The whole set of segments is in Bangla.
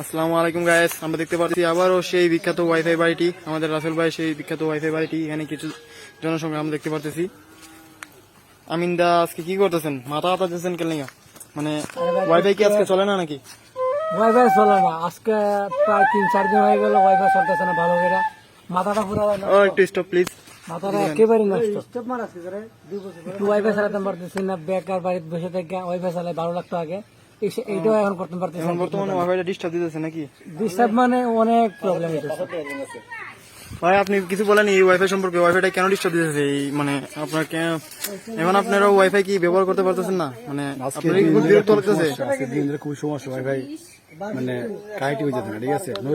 আসসালামু আলাইকুম গায়েস আমরা দেখতে পাচ্ছি আবারও সেই বিখ্যাত ওয়াইফাই বাড়িটি। আমাদের রাসেল ভাই সেই বিখ্যাত ওয়াইফাই বাড়িটি। এখানে কিছু জনসংখ্যা আমরা দেখতে পারতেছি। আমিন দা আজকে কি করতেছেন? মাথা হাতা দিয়েছেন কেন মানে ওয়াইফাই কি আজকে চলে না নাকি? ওয়াইফাই চলে না। আজকে প্রায় তিন চার দিন হয়ে গেল ওয়াইফাই চলতেছে না ভালো করে। মাথাটা পুরো ও একটু স্টপ প্লিজ মাথাটা একেবারে নষ্ট। একটু ওয়াইফাই চালাতে পারতেছি না। বেকার বাড়িতে বসে থেকে ওয়াইফাই চালাই ভালো লাগতো আগে। এসে- এইটাও এখন করতে পারতেছি এখন বর্তমানে ওয়াইফাইটা ডিস্টার্ব দিতেছে নাকি? ডিস্টার্ব মানে অনেক প্রবলেম হইতেছে। ভাই আপনি কিছু বলেন এই ওয়াইফাই সম্পর্কে? ওয়াইফাইটা কেন ডিস্টার্ব দিতেছে? এই মানে আপনার কেন এখন আপনারা ওয়াইফাই কি ব্যবহার করতে পারতেছেন না? মানে আপনার খুব বিরক্ত লাগতেছে আজকে দিন ধরে খুবই সমস্যা ভাই মানে কানেক্টিভ হয়ে যেত না ঠিক আছে? নো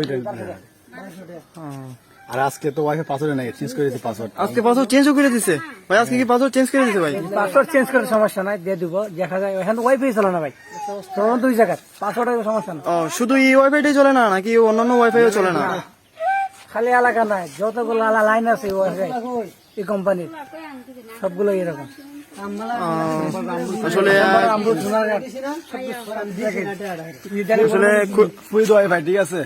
হ্যাঁ। আর আজকে তো ওয়াইফাই পাসওয়ার্ড নাই চেঞ্জ করে দিতে পাসওয়ার্ড আজকে পাসওয়ার্ড চেঞ্জও করে দিছে? ভাই আজকে কি পাসওয়ার্ড চেঞ্জ করে দিছে ভাই? পাসওয়ার্ড চেঞ্জ করার সমস্যা নাই দিয়ে দিব দেখা যায়। এখন ওয়াইফাই চলে না ভাই। তখন দুই জায়গায় পাসওয়ার্ডের সমস্যা না ও শুধু এই ওয়াইফাইটাই চলে না নাকি অন্যান্য ওয়াইফাইও চলে না? খালি এলাকা নাই যতগুলো লাইন আছে ওয়াইফাই এই কোম্পানির সবগুলো এরকম। আসলে আসলে ঠিক আছে?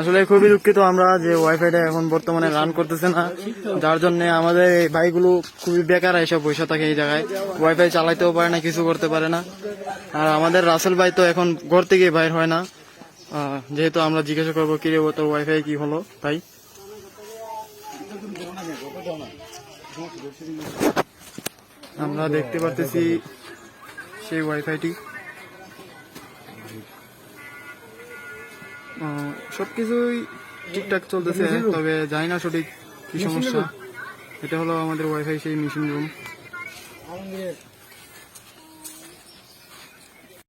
আসলে খুবই দুঃখিত আমরা যে ওয়াইফাইটা এখন বর্তমানে রান করতেছে না যার জন্য আমাদের এই ভাইগুলো খুবই বেকার এসব পয়সা থাকে এই জায়গায়। ওয়াইফাই চালাইতেও পারে না কিছু করতে পারে না। আর আমাদের রাসেল ভাই তো এখন ঘর থেকে বাইর হয় না। যেহেতু আমরা জিজ্ঞাসা করব কি রে ও তো ওয়াইফাই কি হলো? তাই। আমরা দেখতে পারতেছি সেই ওয়াইফাইটি সবকিছুই ঠিকঠাক চলতেছে তবে জানি না সঠিক কি সমস্যা। এটা হলো আমাদের ওয়াইফাই সেই মেশিন রুম